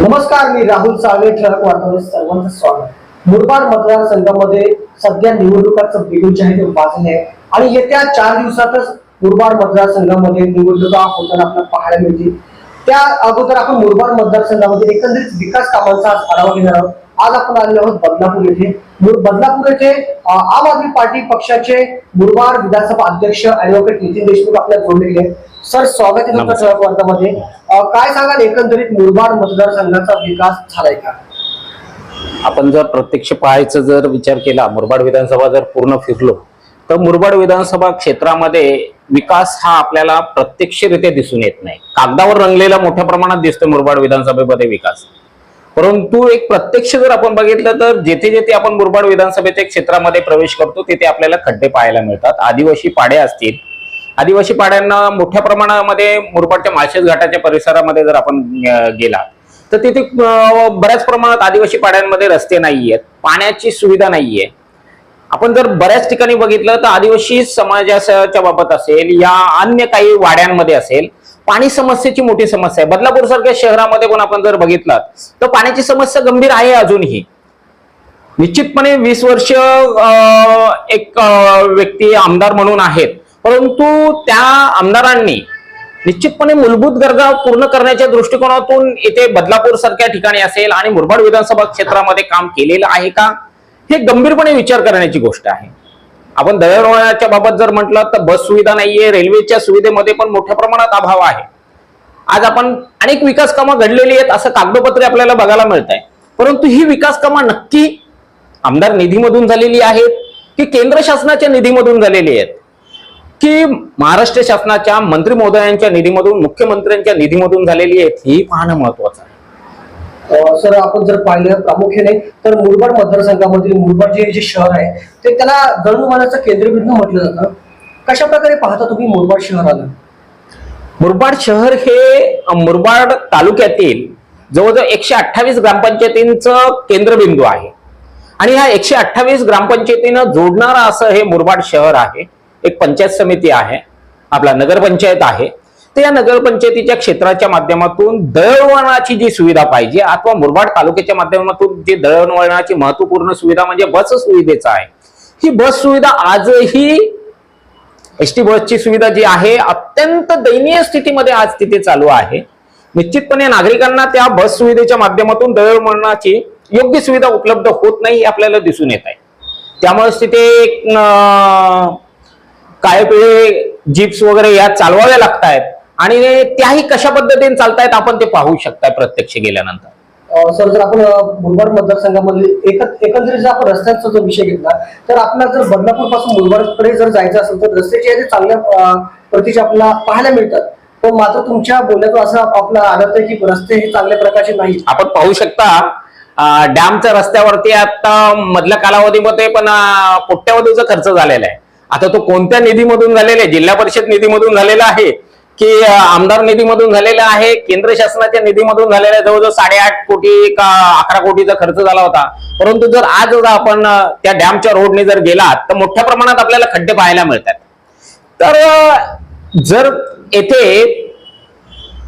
नमस्कार मी राहुल साळवे ठळक वार्तावर सर्वांचं स्वागत. मुरबाड मतदारसंघामध्ये सध्या निवडणुकाचं बिगुल जाहीर आहे वाजले आहे. आणि येत्या चार दिवसातच मुरबाड मतदारसंघामध्ये निवडणुका होताना आपल्याला पाहायला मिळतील. त्या अगोदर आपण मुरबाड मतदारसंघामध्ये एकंदरीत विकास कामांचा आज आढावा घेणार आहोत. आज आपण आलेलो आहोत बदलापूर येथे. मुर- बदलापूर येथे आम आदमी पार्टी पक्षाचे मुरबाड विधानसभा अध्यक्ष ऍडव्होकेट नितीन देशमुख आपल्याला जोडले गेले. सर स्वागत आहे तुमचं नमस्कार. ठळक वार्तामध्ये अं, काय सांगाल एकंदरीत मुरबाड मतदारसंघाचा विकास झालाय का? आपण जर प्रत्यक्ष पाहायचं जर विचार केला मुरबाड विधानसभा जर पूर्ण फिरलो तर मुरबाड विधानसभा क्षेत्रामध्ये विकास हा आपल्याला प्रत्यक्षरित्या दिसून येत नाही. कागदावर रंगलेला मोठ्या प्रमाणात दिसतो मुरबाड विधानसभेमध्ये विकास. परंतु एक प्रत्यक्ष जर आपण बघितलं तर जेथे जेथे आपण मुरबाड विधानसभेच्या क्षेत्रामध्ये प्रवेश करतो तिथे आपल्याला खड्डे पाहायला मिळतात. आदिवासी पाड्या असतील आदिवासी पाड्यांना मोठ्या प्रमाणामध्ये मुरबाडच्या माळशेज घाटाच्या परिसरामध्ये जर आपण गेला तर तिथे बऱ्याच प्रमाणात आदिवासी पाड्यांमध्ये रस्ते नाही आहेत पाण्याची सुविधा नाहीये. आपण जर बऱ्याच ठिकाणी बघितलं तर आदिवासी समाजाच्या बाबत असेल या अन्य काही वाड्यांमध्ये असेल पाणी समस्येची मोठी समस्या आहे. बदलापूर सारख्या शहरामध्ये पण आपण जर बघितलं तर पाण्याची समस्या गंभीर आहे अजूनही. निश्चितपणे वीस वर्ष एक व्यक्ती आमदार म्हणून आहेत. परंतु त्या आमदारांनी निश्चितपणे मूलभूत गरजा पूर्ण करण्याच्या दृष्टिकोनातून येथे बदलापूर सारख्या ठिकाणी असेल आणि मुरबाड विधानसभा क्षेत्रामध्ये काम केलेलं आहे का हे गंभीरपणे विचार करण्याची गोष्ट आहे. आपण दळणवळणाच्या बाबत जर म्हटलं तर बस सुविधा नाहीये रेल्वेच्या सुविधेमध्ये पण मोठ्या प्रमाणात अभाव आहे. आज आपण अनेक विकास कामं घडलेली आहेत असं कागदोपत्री आपल्याला बघायला मिळत आहे परंतु ही विकास कामं नक्की आमदार निधीमधून झालेली आहेत की केंद्र शासनाच्या निधीमधून झालेली आहेत? की महाराष्ट्र शासनाच्या मंत्री महोदयांच्या निधीमधून मुख्यमंत्र्यांच्या निधीमधून झालेली आहेत ही पाहणं महत्वाचं आहे. सर आपण जर पाहिलं प्रामुख्याने तर मुरबाड मतदारसंघामधील मुरबाड जे जे शहर आहे ते त्याला दळणवळणाचं केंद्रबिंदू म्हटलं जातं. कशा प्रकारे पाहता तुम्ही मुरबाड शहराला? मुरबाड शहर हे मुरबाड तालुक्यातील जवळजवळ एकशे अठ्ठावीस ग्रामपंचायतींचं केंद्रबिंदू आहे. आणि ह्या एकशे अठ्ठावीस ग्रामपंचायतीनं जोडणारं असं हे मुरबाड शहर आहे. एक पंचायत समिती आहे आपला नगरपंचायत आहे तर या नगरपंचायतीच्या क्षेत्राच्या माध्यमातून दळणवळणाची जी सुविधा पाहिजे अथवा मुरबाड तालुक्याच्या माध्यमातून जी दळणवळणाची महत्त्वपूर्ण सुविधा म्हणजे बस सुविधेचा आहे. ही बस सुविधा आजही एस टी बसची सुविधा जी आहे अत्यंत दयनीय स्थितीमध्ये आज तिथे चालू आहे. निश्चितपणे नागरिकांना त्या बस सुविधेच्या माध्यमातून दळणवळणाची योग्य सुविधा उपलब्ध होत नाही हे आपल्याला दिसून येत आहे. त्यामुळेच तिथे एक काळे पिळे जीप्स वगैरे या चालवाव्या लागतायत. आणि त्याही कशा पद्धतीने चालतायत आपण ते पाहू शकताय प्रत्यक्ष गेल्यानंतर. सर जर आपण मुरबाड मतदारसंघामध्ये एक एकंदरीत जर आपण रस्त्यांचा जो विषय घेतला तर आपल्याला जर बदलापूरपासून मुरबाडकडे जर जायचं असेल तर रस्त्याचे आहे ते चांगल्या प्रतीचे आपल्याला पाहायला मिळतात. पण मात्र तुमच्या बोलण्यातून असं आपल्याला आढळतंय की रस्ते हे चांगल्या प्रकारचे नाही आपण पाहू शकता डॅमच्या रस्त्यावरती आता मधल्या कालावधीमध्ये पण कोट्यावधीचा खर्च झालेला आहे. आता तो कोणत्या निधीमधून झालेला आहे? जिल्हा परिषद निधीमधून झालेला आहे की आमदार निधीमधून झालेला आहे? केंद्र शासनाच्या निधीमधून झालेला आहे? जवळजवळ साडेआठ कोटी का अकरा कोटीचा खर्च झाला होता. परंतु जर आज जर आपण त्या डॅमच्या रोडने जर गेलात तर मोठ्या प्रमाणात आपल्याला खड्डे पाहायला मिळतात. तर जर येथे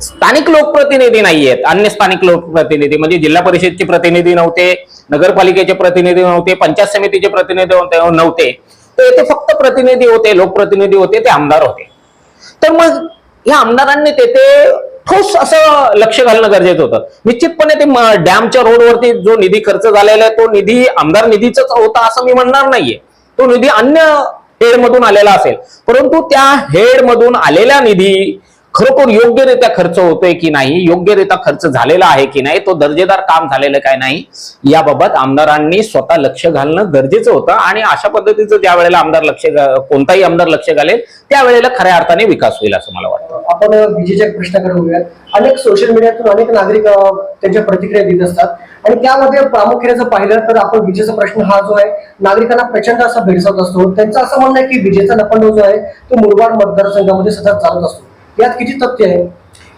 स्थानिक लोकप्रतिनिधी नाहीयेत अन्य स्थानिक लोकप्रतिनिधी म्हणजे जिल्हा परिषदचे प्रतिनिधी नव्हते नगरपालिकेचे प्रतिनिधी नव्हते पंचायत समितीचे प्रतिनिधी नव्हते तर येथे फक्त प्रतिनिधी होते लोकप्रतिनिधी होते ते आमदार होते. तर मग या आमदारांनी तेथे ठोस असं लक्ष घालणं गरजेचं होतं. निश्चितपणे ते डॅमच्या रोडवरती जो निधी खर्च झालेला आहे तो निधी आमदार निधीच होता असं मी म्हणणार नाहीये. तो निधी अन्य हेड मधून आलेला असेल. परंतु त्या हेड मधून आलेला निधी खरोखर योग्यरित्या खर्च होतोय की नाही योग्यरित्या खर्च झालेला आहे की नाही तो दर्जेदार काम झालेलं काय नाही याबाबत आमदारांनी स्वतः लक्ष घालणं गरजेचं होतं आणि अशा पद्धतीचं ज्या वेळेला आमदार लक्ष कोणताही आमदार लक्ष घालेल त्यावेळेला खऱ्या अर्थाने विकास होईल असं मला वाटतं. आपण विजेच्या प्रश्नाकडे बघूया अनेक सोशल मीडियातून अनेक नागरिक त्यांच्या प्रतिक्रिया देत असतात. आणि त्यामध्ये प्रामुख्याने जर पाहिलं तर आपण विजेचा प्रश्न हा जो आहे नागरिकांना प्रचंड असा भेडसावत असतो. त्यांचं असं म्हणणं आहे की विजेचा लपंडो जो आहे तो मुरबाड मतदारसंघामध्ये सतत चालत असतो. यात किती तथ्य आहे?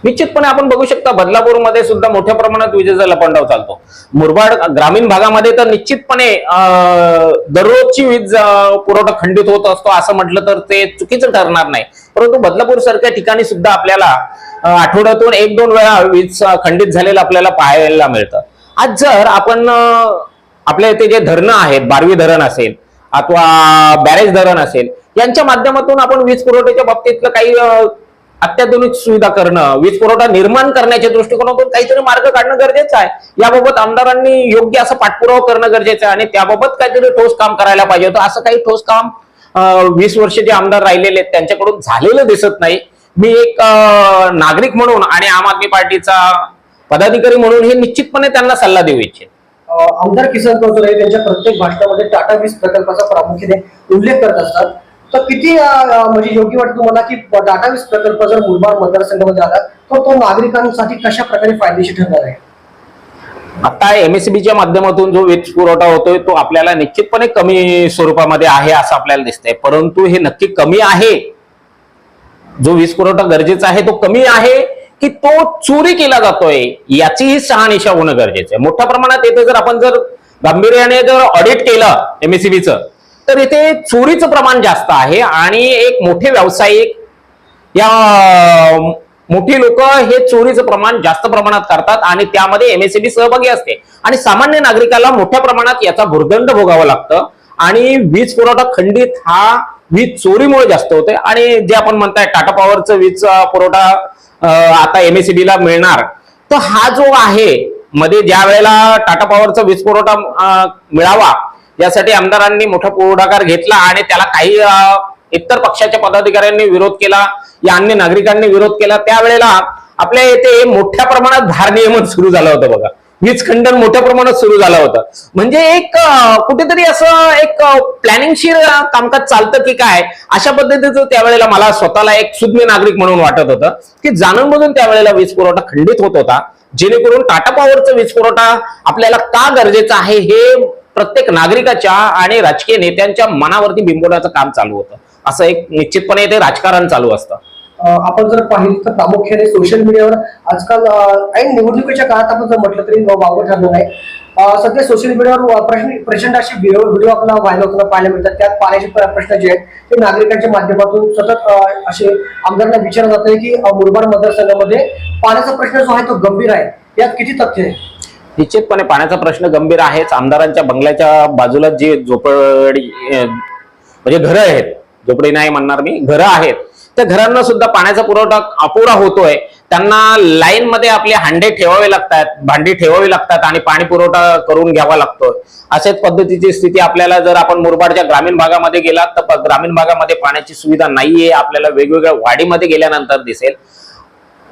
निश्चितपणे आपण बघू शकता बदलापूरमध्ये सुद्धा मोठ्या प्रमाणात विजेचा लपंडाव चालतो. मुरबाड ग्रामीण भागामध्ये तर निश्चितपणे दररोजची वीज पुरवठा खंडित होत असतो असं म्हटलं तर ते चुकीचं ठरणार नाही. परंतु बदलापूर सारख्या ठिकाणी सुद्धा आपल्याला आठवड्यातून एक दोन वेळा वीज खंडित झालेलं आपल्याला पाहायला मिळतं. आज जर आपण आपल्या इथे जे धरणं आहेत बारवी धरण असेल अथवा बॅरेज धरण असेल यांच्या माध्यमातून आपण वीज पुरवठ्याच्या बाबतीतलं काही अत्याधुनिक सुविधा करणं वीज पुरवठा निर्माण करण्याच्या दृष्टिकोनातून काहीतरी मार्ग काढणं गरजेचं आहे. याबाबत आमदारांनी योग्य असं पाठपुरावा करणं गरजेचं आहे आणि त्याबाबत काहीतरी ठोस काम करायला पाहिजे होतं. असं काही ठोस काम वीस वर्ष जे आमदार राहिलेले आहेत त्यांच्याकडून झालेलं दिसत नाही. मी एक नागरिक म्हणून आणि आम आदमी पार्टीचा पदाधिकारी म्हणून हे निश्चितपणे त्यांना सल्ला देऊ इच्छित. आमदार किसन कौशले त्यांच्या प्रत्येक भाषणामध्ये टाटा वीज प्रकल्पाचा प्रामुख्याने उल्लेख करत असतात. तर किती म्हणजे योग्य वाटतं तुम्हाला की टाटा वीज प्रकल्प जर मुरबाड मतदारसंघामध्ये आला तर तो नागरिकांसाठी कशा प्रकारे फायदेशीर ठरणार आहे? आता एमएससीबीच्या माध्यमातून जो वीज पुरवठा होतोय तो आपल्याला निश्चितपणे कमी स्वरूपामध्ये आहे असं आपल्याला दिसतंय. परंतु हे नक्की कमी आहे. जो वीज पुरवठा गरजेचा आहे तो कमी आहे की तो चोरी केला जातोय याचीही शहानिशा होणं गरजेचं आहे. मोठ्या प्रमाणात येथे जर आपण जर गांभीर्याने जर ऑडिट केलं एमएससीबीचं तर इथे चोरीचं प्रमाण जास्त आहे आणि एक मोठे व्यावसायिक या मोठी लोक हे चोरीचं प्रमाण जास्त प्रमाणात करतात आणि त्यामध्ये एमएससीबी सहभागी असते. आणि सामान्य नागरिकाला मोठ्या प्रमाणात याचा भुर्दंड भोगावं लागतं. आणि वीज पुरवठा खंडित हा वीज चोरीमुळे जास्त होते आणि जे आपण म्हणताय टाटा पॉवरचं वीज पुरवठा आता एमएससीबी ला मिळणार. तर हा जो आहे मध्ये ज्या वेळेला टाटा पॉवरचा वीज पुरवठा मिळावा यासाठी आमदारांनी मोठा पुढाकार घेतला आणि त्याला काही इतर पक्षाच्या पदाधिकाऱ्यांनी विरोध केला या अन्य नागरिकांनी विरोध केला. त्यावेळेला आपल्या येथे मोठ्या प्रमाणात भारनियमन सुरू झालं होतं बघा. वीज खंडन मोठ्या प्रमाणात सुरू झालं होतं. म्हणजे एक कुठेतरी असं एक प्लॅनिंगशीर कामकाज चालतं की काय? अशा पद्धतीचं त्यावेळेला मला स्वतःला एक सुज्ञ नागरिक म्हणून वाटत होतं की जाणून बघून त्यावेळेला वीज पुरवठा खंडित होत होता. जेणेकरून टाटा पॉवरचा वीज पुरवठा आपल्याला का गरजेचा आहे हे प्रत्येक नागरिकाच्या आणि राजकीय नेत्यांच्या मनावरती बिंबवण्याचं काम चालू होतं. असं एक निश्चितपणे ते राजकारण चालू असतं. आपण जर पाहिलं तर प्रामुख्याने सोशल मीडियावर आजकाल अं, ऐन निवडणुकीच्या काळात आपण जर म्हटलं तरी वावं ठरलं आहे. सध्या सोशल मीडियावर प्रश्न प्रचंड असे व्हिडिओ व्हिडिओ आपल्याला व्हायरल होताना पाहायला मिळतात. त्यात पाण्याचे प्रश्न जे आहेत ते नागरिकांच्या माध्यमातून सतत असे आमदारांना विचारलं जात आहे की मुरबाड मतदारसंघामध्ये पाण्याचा प्रश्न जो आहे तो गंभीर आहे. यात किती तथ्य आहे? निश्चितपणे पाण्याचा प्रश्न गंभीर आहेच. आमदारांच्या बंगल्याच्या बाजूला जी झोपडी म्हणजे घरं आहेत झोपडी नाही म्हणणार मी घरं आहेत. त्या घरांना सुद्धा पाण्याचा पुरवठा अपुरा होतोय. त्यांना लाईन मध्ये आपले हांडे ठेवावे लागतात भांडी ठेवावी लागतात आणि पाणी पुरवठा करून घ्यावा लागतोय. अशाच पद्धतीची स्थिती आपल्याला जर आपण मुरबाडच्या ग्रामीण भागामध्ये गेलात तर ग्रामीण भागामध्ये पाण्याची सुविधा नाहीये. आपल्याला वेगवेगळ्या वाडीमध्ये गेल्यानंतर दिसेल.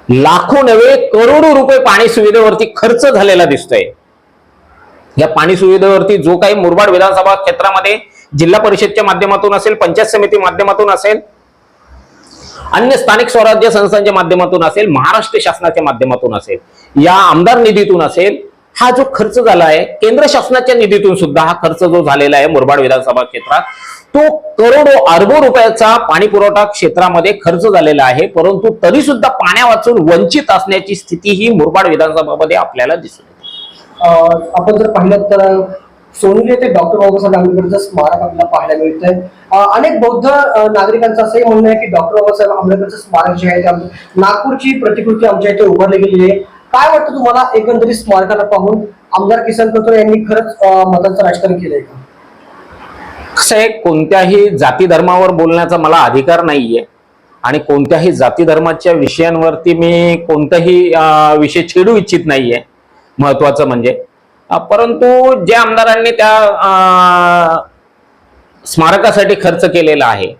लाखो नव्हे करोडो रुपये पाणी सुविधेवरती खर्च झालेला दिसतोय. या पाणी सुविधेवरती जो काही मुरबाड विधानसभा क्षेत्रामध्ये जिल्हा परिषदच्या माध्यमातून असेल पंचायत समिती माध्यमातून असेल अन्य स्थानिक स्वराज्य संस्थांच्या माध्यमातून असेल महाराष्ट्र शासनाच्या माध्यमातून असेल या आमदार निधीतून असेल हा जो खर्च झाला आहे केंद्र शासनाच्या निधीतून सुद्धा हा खर्च जो झालेला आहे मुरबाड विधानसभा क्षेत्रात तो करोडो अर्बो रुपयाचा पाणी पुरवठा क्षेत्रामध्ये खर्च झालेला आहे. परंतु तरी सुद्धा पाण्या वाचून वंचित असण्याची स्थिती ही मुरबाड विधानसभामध्ये आपल्याला दिसून येते आपण जर पाहिलं तर सोनली येथे डॉक्टर बाबासाहेब आंबेडकरचं स्मारक आपल्याला पाहायला मिळतंय. अनेक बौद्ध नागरिकांचं असंही म्हणणं आहे की डॉक्टर बाबासाहेब आंबेडकरचं स्मारक जे आहे नागपूरची प्रतिकृती आमच्या इथे उभारली गेलेली आहे. काय वाटतं तुम्हाला एकंदरीत स्मारकाला पाहून? आमदार किसन कथोरे यांनी खरंच अं, मतांचं राजकारण केलंय का? कसं आहे कोणत्याही जाती धर्मावर बोलण्याचा मला अधिकार नाहीये. आणि कोणत्याही जाती धर्माच्या विषयांवरती मी कोणताही विषय छेडू इच्छित नाहीये. महत्वाचं म्हणजे. परंतु ज्या आमदारांनी त्या स्मारकासाठी खर्च केलेला आहे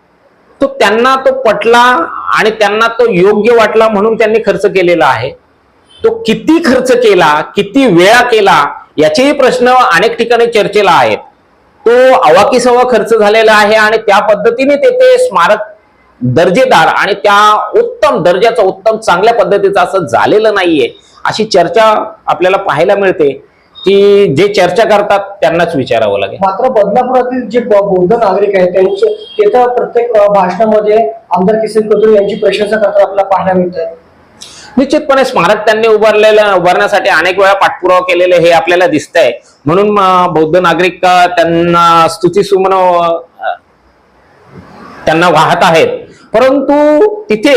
तो त्यांना तो पटला आणि त्यांना तो योग्य वाटला म्हणून त्यांनी खर्च केलेला आहे. तो किती खर्च केला किती वेळा केला याचेही प्रश्न अनेक ठिकाणी चर्चेला आहेत. तो अवाकीसवा खर्च झालेला आहे आणि त्या पद्धतीने तेथे स्मारक दर्जेदार आणि त्या उत्तम दर्जाचं उत्तम चांगल्या पद्धतीचं असं झालेलं नाहीये. अशी चर्चा आपल्याला पाहायला मिळते. की जे चर्चा करतात त्यांनाच विचारावं लागेल. मात्र बदलापुरातील जे बौद्ध नागरिक आहेत त्यांचे तिथं प्रत्येक भाषणामध्ये आमदार किसन कथोरे यांची प्रशंसा करताना आपल्याला पाहायला मिळत निश्चितपणे स्मारक त्यांनी उभारलेलं उभारण्यासाठी अनेक वेळा पाठपुरावा केलेले हे आपल्याला दिसतंय. म्हणून बौद्ध नागरिक त्यांना स्तुती सुमन त्यांना वाहत आहेत. परंतु तिथे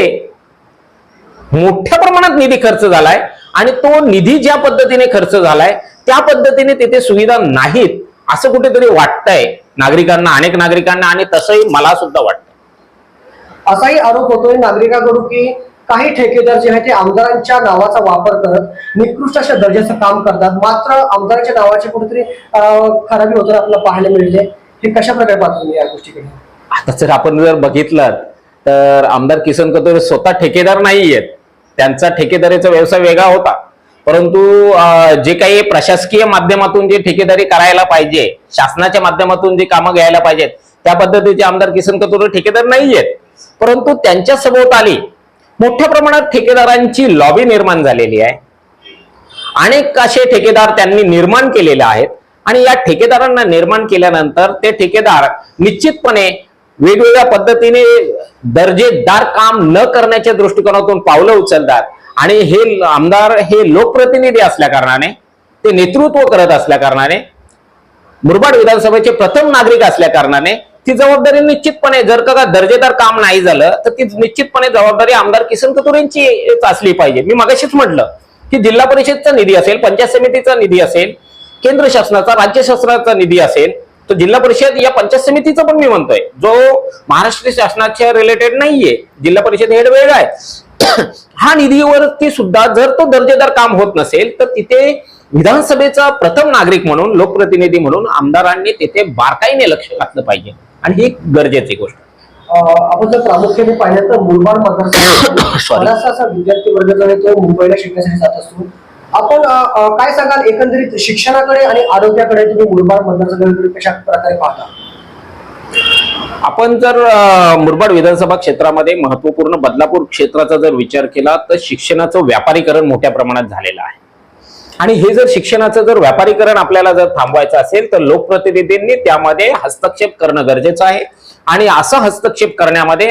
मोठ्या प्रमाणात निधी खर्च झालाय आणि तो निधी ज्या पद्धतीने खर्च झालाय त्या पद्धतीने तिथे सुविधा नाहीत असं कुठेतरी वाटतंय नागरिकांना अनेक नागरिकांना आणि तसंही मला सुद्धा वाटतं असाही आरोप होतोय नागरिकांकडून की काही ठेकेदार जे आहेत ते आमदारांच्या नावाचा वापर करत निकृष्ट अशा दर्जाचं काम करतात. मात्र आमदाराच्या नावाचे कुठेतरी खराबी होताना आपल्याला पाहायला मिळते. हे कशा प्रकारे पाहतो तुम्ही या गोष्टीकडे? आता जर आपण जर बघितलं तर आमदार किसन कटोरे स्वतः ठेकेदार नाही आहेत त्यांचा ठेकेदारीचा व्यवसाय वेगळा होता. परंतु जे काही प्रशासकीय माध्यमातून जे ठेकेदारी करायला पाहिजे शासनाच्या माध्यमातून जे कामं घ्यायला पाहिजेत त्या पद्धतीचे आमदार किसन कटोरे ठेकेदार नाही आहेत परंतु त्यांच्या सभोवताली मोठ्या प्रमाणात ठेकेदारांची लॉबी निर्माण झालेली आहे. अनेक असे ठेकेदार त्यांनी निर्माण केलेले आहेत. आणि या ठेकेदारांना निर्माण केल्यानंतर ते ठेकेदार निश्चितपणे वेगवेगळ्या पद्धतीने दर्जेदार काम न करण्याच्या दृष्टिकोनातून पावलं उचलतात. आणि हे आमदार हे लोकप्रतिनिधी असल्या कारणाने ते नेतृत्व करत असल्या कारणाने मुरबाड विधानसभेचे प्रथम नागरिक असल्या कारणाने ती जबाबदारी निश्चितपणे जर का दर्जेदार काम नाही झालं तर ती निश्चितपणे जबाबदारी आमदार किसन कतुरेंची असली पाहिजे. मी मागाशीच म्हटलं की जिल्हा परिषदचा निधी असेल पंचायत समितीचा निधी असेल केंद्र शासनाचा राज्य शासनाचा निधी असेल तर जिल्हा परिषद या पंचायत समितीचा पण मी म्हणतोय. जो महाराष्ट्र शासनाच्या रिलेटेड नाहीये जिल्हा परिषद हेड वेगळा आहे. हा निधीवरती सुद्धा जर तो दर्जेदार काम होत नसेल तर तिथे विधानसभेचा प्रथम नागरिक म्हणून लोकप्रतिनिधी म्हणून आमदारांनी तिथे बारकाईने लक्ष घातलं पाहिजे. आणि ही एक गरजेची गोष्ट. आपण जर प्रामुख्याने पाहिलं तर मुरबाड असा विद्यार्थी वर्ग जो मुंबईला शिकण्यासाठी जात असतो. आपण काय सांगाल? एकंदरीत शिक्षणाकडे आणि आरोग्याकडे तुम्ही मुरबाड मतदारसंघाकडे कशा प्रकारे पाहता? आपण जर मुरबाड विधानसभा क्षेत्रामध्ये महत्त्वपूर्ण बदलापूर क्षेत्राचा जर विचार केला तर शिक्षणाचं व्यापारीकरण मोठ्या प्रमाणात झालेलं आहे. आणि हे जर शिक्षणाचं जर व्यापारीकरण आपल्याला जर थांबवायचं असेल तर लोकप्रतिनिधींनी त्यामध्ये हस्तक्षेप करणं गरजेचं आहे. आणि असं हस्तक्षेप करण्यामध्ये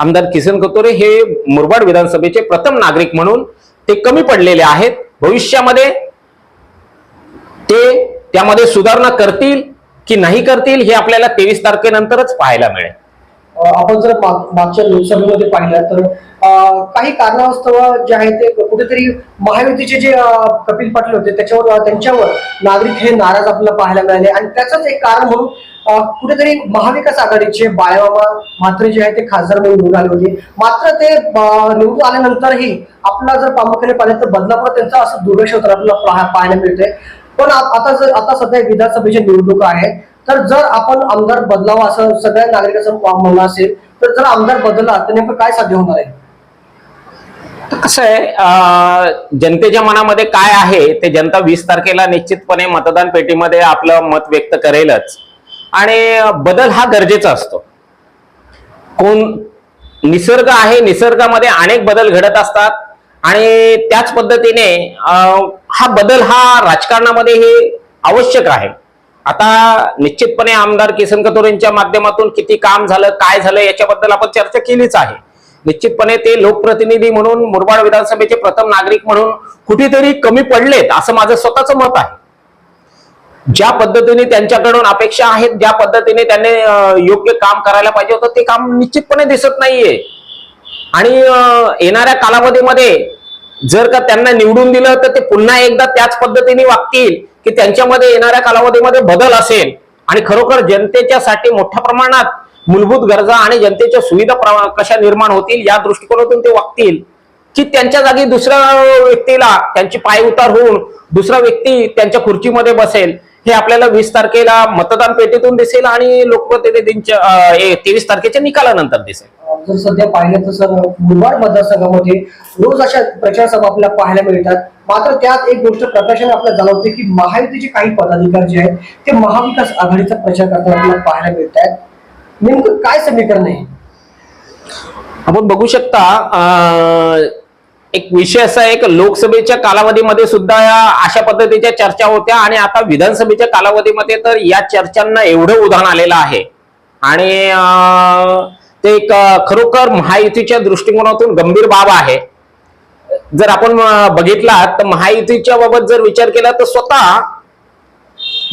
आमदार किसन कतोरे हे मुरबाड विधानसभेचे प्रथम नागरिक म्हणून ते कमी पडलेले आहेत. भविष्यामध्ये ते त्यामध्ये सुधारणा करतील की नाही करतील हे आपल्याला तेवीस तारखेनंतरच पाहायला मिळेल. आपण जर मागच्या लोकसभेमध्ये पाहिलं तर काही कारणास्तव जे आहे ते कुठेतरी महायुतीचे जे कपिल पाटील होते त्याच्यावर त्यांच्यावर नागरिक हे नाराज आपल्याला पाहायला मिळाले. आणि त्याचंच एक कारण म्हणून कुठेतरी महाविकास आघाडीचे बाळामामा मात्र जे आहे ते खासदार म्हणून निवडून आले होते. मात्र ते निवडून आल्यानंतरही आपला जर प्रामुख्याने पाहिलं तर बदलापूर त्यांचं असं दुर्लक्ष होतं आपल्याला पाहायला मिळतंय. पण आता जर आता सध्या विधानसभेच्या निवडणुका आहेत तर जर आपण आमदार बदलावा असं सगळ्या नागरिकांचं म्हणणं असेल तर जर आमदार बदलला तर नेमकं काय साध्य होणार आहे? कसं आहे जनतेच्या मनामध्ये काय आहे ते जनता वीस तारखेला निश्चितपणे मतदान पेटीमध्ये आपलं मत व्यक्त करेलच. आणि बदल हा गरजेचा असतो. कोण निसर्ग आहे निसर्गामध्ये अनेक बदल घडत असतात. आणि त्याच पद्धतीने हा बदल हा राजकारणामध्ये हे आवश्यक आहे. आता निश्चितपणे आमदार किसन कथोरेंच्या माध्यमातून किती काम झालं काय झालं याच्याबद्दल आपण चर्चा केलीच आहे. निश्चितपणे ते लोकप्रतिनिधी म्हणून मुरबाड विधानसभेचे प्रथम नागरिक म्हणून कुठेतरी कमी पडलेत असं माझं स्वतःचं मत आहे. ज्या पद्धतीने त्यांच्याकडून अपेक्षा आहेत ज्या पद्धतीने त्यांनी योग्य काम करायला पाहिजे होतं ते काम निश्चितपणे दिसत नाहीये. आणि येणाऱ्या कालावधीमध्ये जर का त्यांना निवडून दिलं तर ते पुन्हा एकदा त्याच पद्धतीने वागतील की त्यांच्यामध्ये येणाऱ्या कालावधीमध्ये बदल असेल. आणि खरोखर जनतेच्या साठी मोठ्या प्रमाणात मूलभूत गरजा आणि जनतेच्या सुविधा कशा निर्माण होतील या दृष्टिकोनातून ते वागतील. की त्यांच्या जागी दुसऱ्या व्यक्तीला त्यांची पाय उतार होऊन दुसरा व्यक्ती त्यांच्या खुर्चीमध्ये बसेल. हे आपल्याला वीस तारखेला मतदान पेटीतून दिसेल आणि लोकप्रतिनिधींच्या तेवीस तारखेच्या निकालानंतर दिसेल. जर सध्या पाहिलं तर सर मुरबाड मतदारसंघामध्ये रोज अशा प्रचार सभा आपल्याला पाहायला मिळतात. मात्र त्यात एक गोष्ट प्रकाशाने आपल्याला जाणवते की महायुतीचे काही पदाधिकारी जे आहेत ते महाविकास आघाडीचा प्रचार करताना आपल्याला पाहायला मिळत आहेत नेमकं काय समीकरण आहे? आपण बघू शकता अं, एक विषय असा आहे की लोकसभेच्या कालावधीमध्ये सुद्धा या अशा पद्धतीच्या चर्चा होत्या आणि आता विधानसभेच्या कालावधीमध्ये तर या चर्चांना एवढं उधाण आलेलं आहे. आणि अं, ते एक खरोखर महायुतीच्या दृष्टिकोनातून गंभीर बाब आहे. जर आपण बघितला तर महायुतीच्या बाबत जर विचार केला तर स्वतः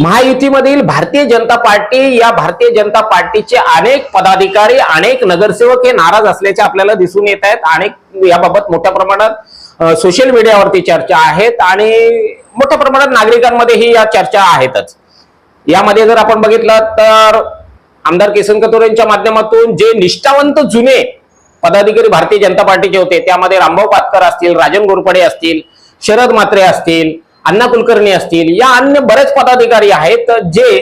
महायुतीमधील भारतीय जनता पार्टी या भारतीय जनता पार्टीचे अनेक पदाधिकारी अनेक नगरसेवक हे नाराज असल्याचे आपल्याला दिसून येत आहेत. अनेक याबाबत मोठ्या प्रमाणात सोशल मीडियावरती चर्चा आहेत आणि मोठ्या प्रमाणात नागरिकांमध्येही या चर्चा आहेतच. यामध्ये जर आपण बघितलं तर आमदार किसन कथोर यांच्या माध्यमातून जे निष्ठावंत जुने पदाधिकारी भारतीय जनता पार्टीचे होते त्यामध्ये रामभाऊ पातकर असतील राजन गोरपडे असतील शरद मात्रे असतील अण्णा कुलकर्णी असतील या अन्य बरेच पदाधिकारी आहेत जे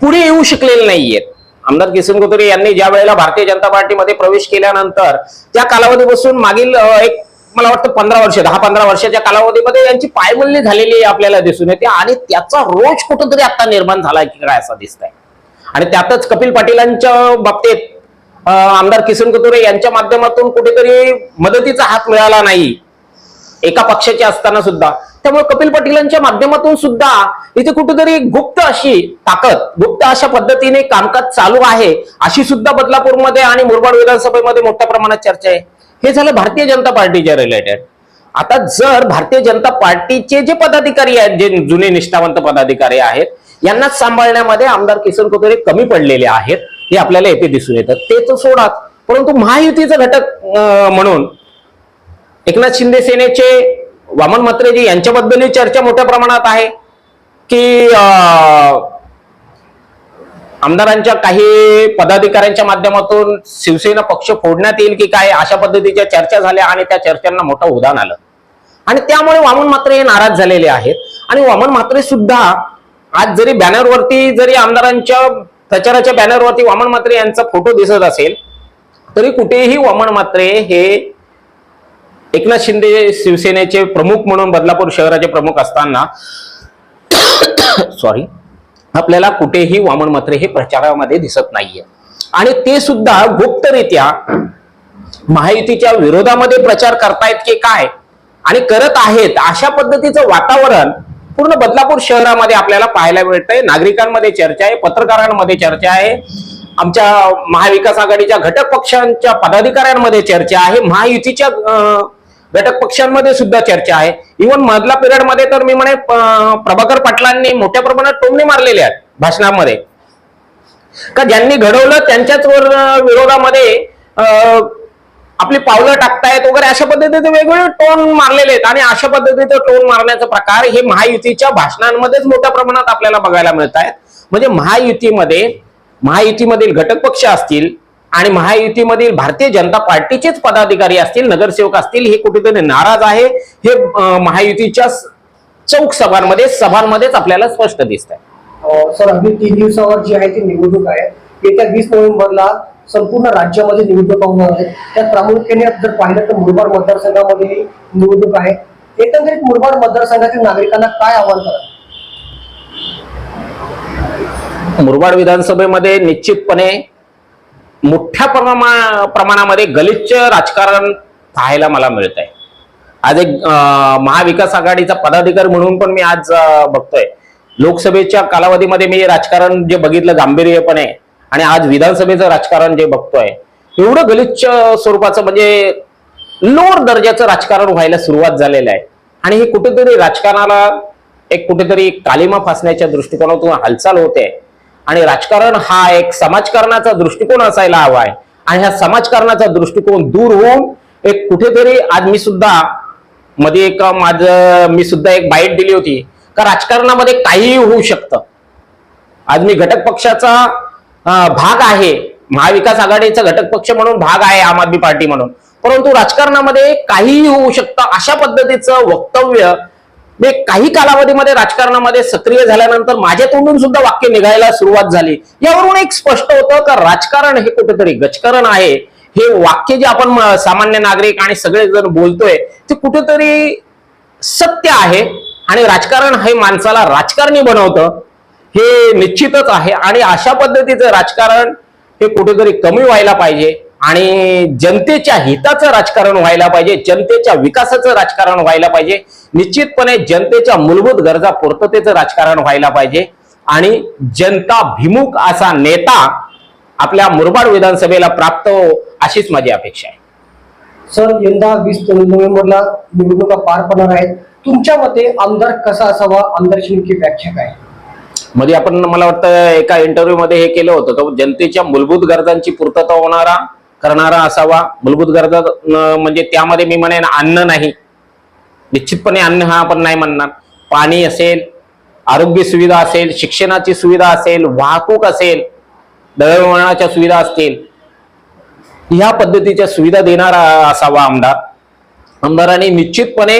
पुढे येऊ शकलेले नाहीयेत. आमदार किसन कथोरे यांनी ज्या वेळेला भारतीय जनता पार्टीमध्ये प्रवेश केल्यानंतर त्या कालावधीपासून मागील एक मला वाटतं पंधरा वर्ष दहा पंधरा वर्षाच्या कालावधीमध्ये यांची पायमल्ली झालेली आपल्याला दिसून येते आणि त्याचा रोज कुठंतरी आता निर्माण झाला की काय असं दिसतंय. आणि त्यातच कपिल पाटीलांच्या बाबतीत आमदार किसन कथोरे यांच्या माध्यमातून कुठेतरी मदतीचा हात मिळाला नाही. एका पक्षाचे असताना सुद्धा. त्यामुळे कपिल पाटीलांच्या माध्यमातून सुद्धा इथे कुठेतरी गुप्त अशी ताकद गुप्त अशा पद्धतीने कामकाज चालू आहे अशी सुद्धा बदलापूरमध्ये आणि मुरबाड विधानसभेमध्ये मोठ्या प्रमाणात चर्चा आहे. हे झालं भारतीय जनता पार्टीच्या रिलेटेड आता जर भारतीय जनता पार्टीचे जे पदाधिकारी आहेत जे जुने निष्ठावंत पदाधिकारी आहेत यांनाच सांभाळण्यामध्ये आमदार किसन कोथरे कमी पडलेले आहेत हे आपल्याला येथे दिसून येतं. ते तर सोडाच परंतु महायुतीचा घटक म्हणून एकनाथ शिंदे सेनेचे वामन म्हात्रेजी यांच्याबद्दलही चर्चा मोठ्या प्रमाणात आहे की अं, आमदारांच्या काही पदाधिकाऱ्यांच्या माध्यमातून शिवसेना पक्ष फोडण्यात येईल की काय अशा पद्धतीच्या चर्चा झाल्या आणि त्या चर्चांना मोठं उदाहरण आलं. आणि त्यामुळे वामन मात्रे हे नाराज झालेले आहेत. आणि वामन मात्रे सुद्धा आज जरी बॅनरवरती जरी आमदारांच्या प्रचाराच्या बॅनरवरती वामन मात्रे यांचा फोटो दिसत असेल तरी कुठेही वामन मात्रे हे एकनाथ शिंदे शिवसेनेचे प्रमुख म्हणून बदलापूर शहराचे प्रमुख असताना सॉरी आपल्याला कुठेही वामन मात्रे हे प्रचारामध्ये दिसत नाहीये. आणि ते सुद्धा गुप्तरित्या महायुतीच्या विरोधामध्ये प्रचार करतायत की काय? आणि करत आहेत. अशा पद्धतीचं वातावरण पूर्ण बदलापूर शहरामध्ये आपल्याला पाहायला मिळतंय. नागरिकांमध्ये चर्चा आहे पत्रकारांमध्ये चर्चा आहे. आमच्या महाविकास आघाडीच्या घटक पक्षांच्या पदाधिकाऱ्यांमध्ये चर्चा आहे. महायुतीच्या घटक पक्षांमध्ये सुद्धा चर्चा आहे. इव्हन मधला पिरियडमध्ये तर मी म्हणे प्रभाकर पाटलांनी मोठ्या प्रमाणात टोमणे मारलेले आहेत भाषणामध्ये. का ज्यांनी घडवलं त्यांच्याच वर विरोधामध्ये अं, आपली पावलं टाकतायत वगैरे अशा पद्धतीचे वेगवेगळे टोन मारलेले आहेत. आणि अशा पद्धतीचे टोन मारण्याचा प्रकार हे महायुतीच्या भाषणांमध्येच मोठ्या प्रमाणात आपल्याला बघायला मिळत आहेत म्हणजे महायुतीमध्ये महायुतीमधील घटक पक्ष असतील आणि महायुतीमधील भारतीय जनता पार्टीचेच पदाधिकारी असतील नगरसेवक असतील हे कुठेतरी नाराज आहे. हे महायुतीच्या चौक सभांमध्ये सभांमध्येच आपल्याला स्पष्ट दिसत आहे सर अगदी तीन दिवसावर जी आहे ती निवडणूक आहे. येत्या वीस नोव्हेंबरला संपूर्ण राज्यामध्ये निवडणूक होणार आहेत त्यात प्रामुख्याने जर पाहिलं तर मुरबाड मतदारसंघामध्ये निवडणूक आहे. एकंदरीत मुरबाड मतदारसंघातील नागरिकांना काय आव्हान करा मुरबाड विधानसभेमध्ये निश्चितपणे मोठ्या प्रमा प्रमाणामध्ये गलिच्छ राजकारण पाहायला मला मिळत आहे आज एक महाविकास आघाडीचा पदाधिकारी म्हणून पण मी आज बघतोय. लोकसभेच्या कालावधीमध्ये मी राजकारण जे बघितलं गांभीर्यपणे आणि आज विधानसभेचं राजकारण जे बघतोय एवढं गलिच्छ स्वरूपाचं म्हणजे लोअर दर्जाचं राजकारण व्हायला सुरुवात झालेलं आहे. आणि हे कुठेतरी राजकारणाला एक कुठेतरी कालिमा फासण्याच्या दृष्टिकोनातून हालचाल होते. आणि राजकारण हा एक समाजकारणाचा दृष्टिकोन असायला हवा आहे. आणि ह्या समाजकारणाचा दृष्टिकोन दूर होऊन एक कुठेतरी आज मी सुद्धा मध्ये एक माझं मी सुद्धा एक बाईट दिली होती का राजकारणामध्ये काहीही होऊ शकतं. आज मी घटक पक्षाचा भाग आहे. महाविकास आघाडीचा घटक पक्ष म्हणून भाग आहे आम आदमी पार्टी म्हणून. परंतु राजकारणामध्ये काहीही होऊ शकतं अशा पद्धतीचं वक्तव्य मी काही कालावधीमध्ये राजकारणामध्ये सक्रिय झाल्यानंतर माझ्या तोंडून सुद्धा वाक्य निघायला सुरुवात झाली. यावरून एक स्पष्ट होतं का राजकारण हे कुठेतरी गजकारण आहे. हे वाक्य जे आपण सामान्य नागरिक आणि सगळेजण बोलतोय ते कुठेतरी सत्य आहे आणि राजकारण हे माणसाला राजकारणी बनवतं. हे निश्चितच आहे. आणि अशा पद्धतीचं राजकारण हे कुठेतरी कमी व्हायला पाहिजे. आणि जनतेच्या हिताचं राजकारण व्हायला पाहिजे. जनतेच्या विकासाचं राजकारण व्हायला पाहिजे. निश्चितपणे जनतेच्या मूलभूत गरजा पूर्ततेचं राजकारण व्हायला पाहिजे. आणि जनता भिमुख असा नेता आपल्या मुरबाड विधानसभेला प्राप्त हो अशीच माझी अपेक्षा आहे. सर यंदा वीस नोव्हेंबरला निवडणुका पार पडणार आहेत. तुमच्या मते आमदार कसा असावा? आमदारची नेमकी व्याख्या काय? मध्ये आपण मला वाटतं एका इंटरव्ह्यू मध्ये हे केलं होतं. तो जनतेच्या मूलभूत गरजांची पूर्तता होणारा करणारा असावा. मूलभूत गरजा म्हणजे त्यामध्ये मी म्हणेन अन्न नाही. निश्चितपणे अन्न हा आपण नाही म्हणणार. पाणी असेल आरोग्य सुविधा असेल शिक्षणाची सुविधा असेल वाहतूक असेल दळणवळणाच्या सुविधा असतील ह्या पद्धतीच्या सुविधा देणारा असावा आमदार. आमदारांनी निश्चितपणे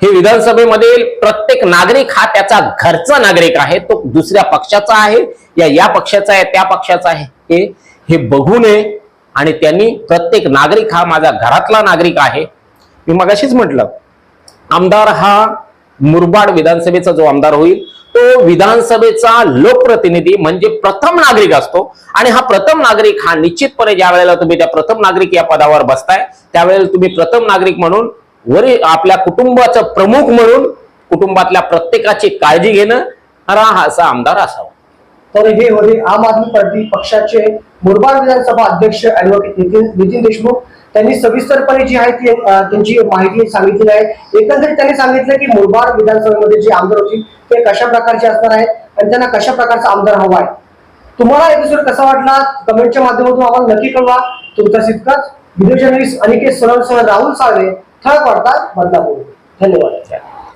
हे विधानसभेमधील प्रत्येक नागरिक हा त्याचा घरचा नागरिक आहे तो दुसऱ्या पक्षाचा आहे या या पक्षाचा आहे त्या पक्षाचा आहे. हे हे बघू नये. आणि त्यांनी प्रत्येक नागरिक हा माझा घरातला नागरिक आहे. मी मगाशीच म्हटलं आमदार हा मुरबाड विधानसभेचा जो आमदार होईल तो विधानसभेचा लोकप्रतिनिधी म्हणजे प्रथम नागरिक असतो. आणि हा प्रथम नागरिक हा निश्चितपणे ज्या वेळेला तुम्ही त्या प्रथम नागरिक या पदावर बसताय त्यावेळेला तुम्ही प्रथम नागरिक म्हणून वरी आपल्या कुटुंबाचं प्रमुख म्हणून कुटुंबातल्या प्रत्येकाची काळजी घेणं हा असा आमदार असावा. तर हे होते आम आदमी पार्टी पक्षाचे मुरबाड विधानसभा अध्यक्ष ऍडव्होकेट नितीन नितीन देशमुख त्यांनी सविस्तरपणे जी आहे ती त्यांची माहिती सांगितलेली आहे. एकंदरीत त्यांनी सांगितलं की मुरबाड विधानसभेमध्ये जे आमदार होतील ते कशा प्रकारचे असणार आहेत आणि त्यांना कशा प्रकारचा आमदार हवा आहे. तुम्हाला एपिसोड कसा वाटला? कमेंटच्या माध्यमातून आम्हाला नक्की कळवा. तुमचा इतकाच व्हिडिओ जर्नलिस्ट अनिकेत सरळ राहुल साळवे ठळक वार्ता बदलापूर धन्यवाद.